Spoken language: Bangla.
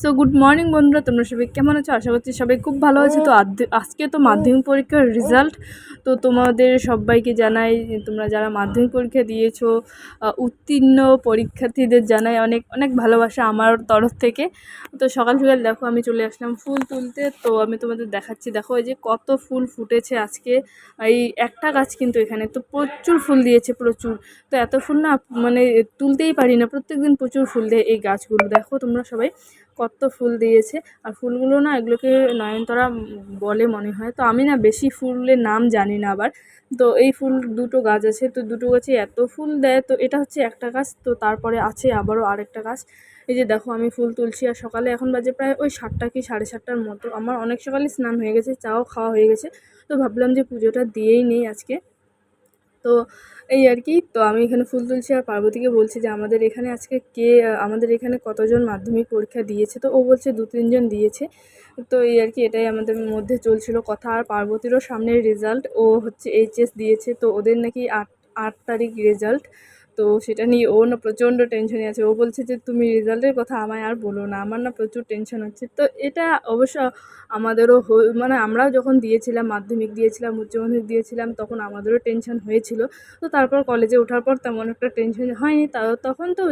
সো গুড মর্নিং বন্ধুরা। তোমরা সবাই কেমন আছো? আশা করছি সবাই খুব ভালো আছে। তো আজকে তো মাধ্যমিক পরীক্ষার রেজাল্ট তো তোমাদের সবাইকে জানাই, তোমরা যারা মাধ্যমিক পরীক্ষা দিয়েছ উত্তীর্ণ পরীক্ষার্থীদের জানাই অনেক অনেক ভালোবাসা আমার তরফ থেকে। তো সকাল সকাল দেখো আমি চলে আসলাম ফুল তুলতে, তো আমি তোমাদের দেখাচ্ছি, দেখো এই যে কত ফুল ফুটেছে আজকে। এই একটা গাছ কিন্তু এখানে, তো প্রচুর ফুল দিয়েছে, প্রচুর। তো এত ফুল না মানে তুলতেই পারি না, প্রত্যেকদিন প্রচুর ফুল দেয় এই গাছগুলো। দেখো তোমরা সবাই কত ফুল দিয়েছে, আর ফুলগুলো না এগুলোকে নয়নতরা বলে মনে হয়। তো আমি না বেশি ফুলের নাম জানি না আবার। তো এই ফুল দুটো গাছ আছে, তো দুটো গাছে এত ফুল দেয়, তো এটা হচ্ছে একটা গাছ, তো তারপরে আছে আবারও আরেকটা গাছ। এই যে দেখো আমি ফুল তুলছি, আর সকালে এখন বাজে প্রায় ওই সাতটা কি সাড়ে সাতটার মতো। আমার অনেক সকালে স্নান হয়ে গেছে, চাও খাওয়া হয়ে গেছে, তো ভাবলাম যে পুজোটা দিয়েই নেই আজকে। তো এই আর কি, তো আমি এখানে ফুল তুলছি আর পার্বতীকে বলছি যে আমাদের এখানে আজকে কে, আমাদের এখানে কতজন মাধ্যমিক পরীক্ষা দিয়েছে, তো ও বলছে দু, তিনজন দিয়েছে। তো এই আর কি, এটাই আমাদের মধ্যে চলছিল কথা। আর পার্বতীরও সামনের রেজাল্ট ও হচ্ছে এইচএস দিয়েছে, তো ওদের নাকি আট আট তারিখ রেজাল্ট তো সেটা নিয়ে ও না প্রচণ্ড টেনশনে আছে। ও বলছে যে, তুমি রেজাল্টের কথা আমায় আর বলো না, আমার না প্রচুর টেনশন হচ্ছে। তো এটা অবশ্য আমাদেরও মানে আমরাও যখন দিয়েছিলাম, মাধ্যমিক দিয়েছিলাম, উচ্চ মাধ্যমিক দিয়েছিলাম, তখন আমাদেরও টেনশন হয়েছিল। তো তারপর কলেজে ওঠার পর তেমন একটা টেনশন হয়নি। তখন তো